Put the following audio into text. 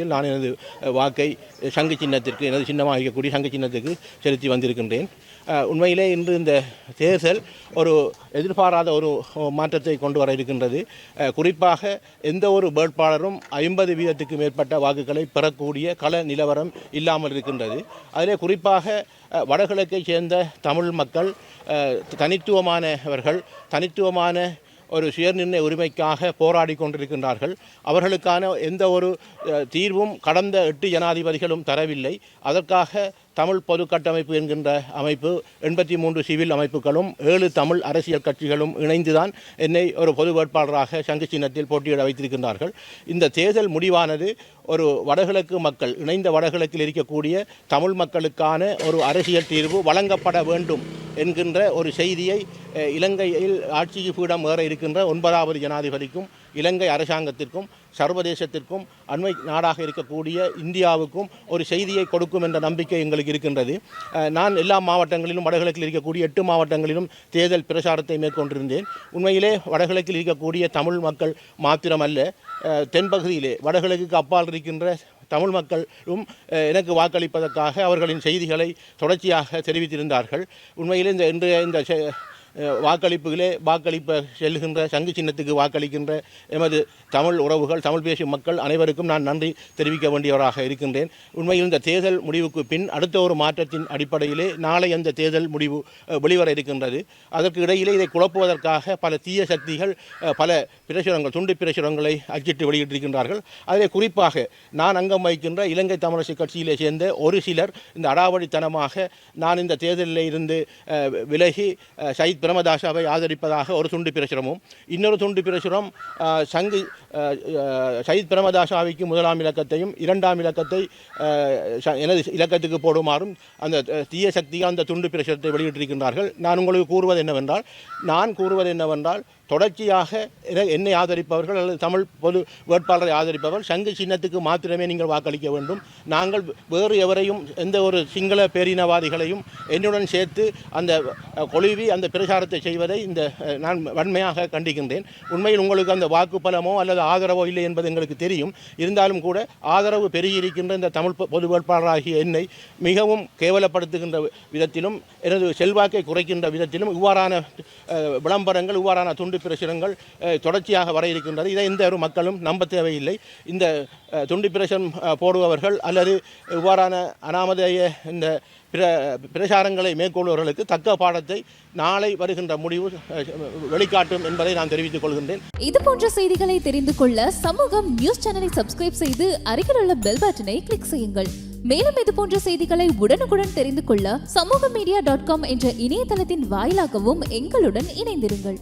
சின்னத்தில் நான் எனது வாக்கை சங்கு சின்னத்திற்கு எனது சின்னமாக இருக்கக்கூடிய சங்கு சின்னத்துக்கு செலுத்தி வந்திருக்கின்றேன். உண்மையிலே இன்று இந்த தேர்தல் ஒரு எதிர்பாராத ஒரு மாற்றத்தை கொண்டு வர இருக்கின்றது. குறிப்பாக எந்த ஒரு வேட்பாளரும் ஐம்பது வீதத்துக்கு மேற்பட்ட வாக்குகளை பெறக்கூடிய கள நிலவரம் இல்லாமல் இருக்கின்றது. அதிலே குறிப்பாக வடகிழக்கை வடகிழக்கைச் சேர்ந்த தமிழ் மக்கள் தனித்துவமானவர்கள் தனித்துவமான ஒரு சுயநிர்ணய உரிமைக்காக போராடி கொண்டிருக்கின்றார்கள். அவர்களுக்கான எந்த ஒரு தீர்வும் கடந்த எட்டு ஜனாதிபதிகளும் தரவில்லை. அதற்காக தமிழ் பொது கட்டமைப்பு என்கின்ற அமைப்பு எண்பத்தி மூன்று சிவில் அமைப்புகளும் ஏழு தமிழ் அரசியல் கட்சிகளும் இணைந்துதான் என்னை ஒரு பொது வேட்பாளராக சங்கு சின்னத்தில் போட்டியிட வைத்திருக்கின்றார்கள். இந்த தேர்தல் முடிவானது ஒரு வடகிழக்கு மக்கள் இணைந்த வடகிழக்கில் இருக்கக்கூடிய தமிழ் மக்களுக்கான ஒரு அரசியல் தீர்வு வழங்கப்பட வேண்டும். என்கின்ற ஒரு செய்தியை இலங்கையில் ஆட்சிக்கு பீடம் ஏற இருக்கின்ற ஒன்பதாவது ஜனாதிபதிக்கும் இலங்கை அரசாங்கத்திற்கும் சர்வதேசத்திற்கும் அண்மை நாடாக இருக்கக்கூடிய இந்தியாவுக்கும் ஒரு செய்தியை கொடுக்கும் என்ற நம்பிக்கை எங்களுக்கு இருக்கின்றது. நான் எல்லா மாவட்டங்களிலும் வடகிழக்கில் இருக்கக்கூடிய எட்டு மாவட்டங்களிலும் தேர்தல் பிரச்சாரத்தை மேற்கொண்டிருந்தேன். உண்மையிலே வடகிழக்கில் இருக்கக்கூடிய தமிழ் மக்கள் மாத்திரமல்ல தென்பகுதியிலே வடகிழக்குக்கு அப்பால் இருக்கின்ற தமிழ் மக்களும் எனக்கு வாக்களிப்பதற்காக அவர்களின் செய்திகளை தொடர்ச்சியாக தெரிவித்திருந்தார்கள். உண்மையில் இந்த இன்றைய இந்த செ- வாக்களிப்புகளே வாக்களிப்ப செல்கின்ற சங்கு சின்னத்துக்கு வாக்களிக்கின்ற எமது தமிழ் உறவுகள் தமிழ் பேசும் மக்கள் அனைவருக்கும் நான் நன்றி தெரிவிக்க வேண்டியவராக இருக்கின்றேன். உண்மையில் இந்த தேர்தல் முடிவுக்கு பின் அடுத்த ஒரு மாற்றத்தின் அடிப்படையிலே நாளை அந்த தேர்தல் முடிவு வெளிவர இருக்கின்றது. அதற்கு இடையிலே இதை குழப்புவதற்காக பல தீய சக்திகள் பல பிரசுரங்கள் துண்டு பிரசுரங்களை அச்சிட்டு வெளியிட்டிருக்கின்றார்கள். அதிலே குறிப்பாக நான் அங்கம் வகிக்கின்ற இலங்கை தமிழரசு கட்சியிலே சேர்ந்த ஒரு சிலர் இந்த அடாவடித்தனமாக நான் இந்த தேர்தலில் இருந்து விலகி சைத் சயித் பிரமதாசாவை ஆதரிப்பதாக ஒரு துண்டு பிரசுரமும் இன்னொரு துண்டு பிரசுரம் சங்கு சயித் பிரமதாசாவிக்கு முதலாம் இலக்கத்தையும் இரண்டாம் இலக்கத்தை ச- எனது இலக்கத்துக்கு போடுமாறும் அந்த தீய சக்திகள் அந்த துண்டு பிரசுரத்தை வெளியிட்டிருக்கின்றார்கள். நான் உங்களுக்கு கூறுவது என்னவென்றால் நான் கூறுவது என்னவென்றால் தொடர்ச்சியாக என்னை ஆதரிப்பவர்கள் அல்லது தமிழ் பொது வேட்பாளரை ஆதரிப்பவர்கள் சங்கு சின்னத்துக்கு மாத்திரமே நீங்கள் வாக்களிக்க வேண்டும். நாங்கள் வேறு எவரையும் எந்த ஒரு சிங்கள பேரினவாதிகளையும் என்னுடன் சேர்த்து அந்த கொழுவி அந்த பிரச்சாரத்தை செய்வதை இந்த நான் வன்மையாக கண்டிக்கின்றேன். உண்மையில் உங்களுக்கு அந்த வாக்கு பலமோ அல்லது ஆதரவோ இல்லை என்பது எங்களுக்கு தெரியும். இருந்தாலும் கூட ஆதரவு பெருகியிருக்கின்ற இந்த தமிழ் பொ- பொது வேட்பாளராகிய என்னை மிகவும் கேவலப்படுத்துகின்ற விதத்திலும் எனது செல்வாக்கை குறைக்கின்ற விதத்திலும் இவ்வாறான விளம்பரங்கள் இவ்வாறான துண்டு பிரசுரங்கள் தொடர்ச்சியாக வர இருக்கின்றது. இதை எந்த ஒரு மக்களும் நம்ப தேவையில்லை. இந்த துண்டு பிரசுரம் போடுபவர்கள் அல்லது இவ்வாறான அனாமதேய இந்த பிர பிரசாரங்களை மேற்கொள்பவர்களுக்கு தக்க பாடத்தை நாளை வருகின்ற முடிவு வெளிக்காட்டும் என்பதை நான் தெரிவித்துக் கொள்கின்றேன். இது போன்ற செய்திகளை தெரிந்து கொள்ள சமூகம் நியூஸ் சேனலை சப்ஸ்கிரைப் செய்து அருகில் உள்ள பெல் பட்டனை கிளிக் செய்யுங்கள். மேலும் இது போன்ற செய்திகளை உடனுக்குடன் தெரிந்து கொள்ள சமூக மீடியா டாட் காம் என்ற இணையதளத்தின் வாயிலாகவும் எங்களுடன் இணைந்திருங்கள்.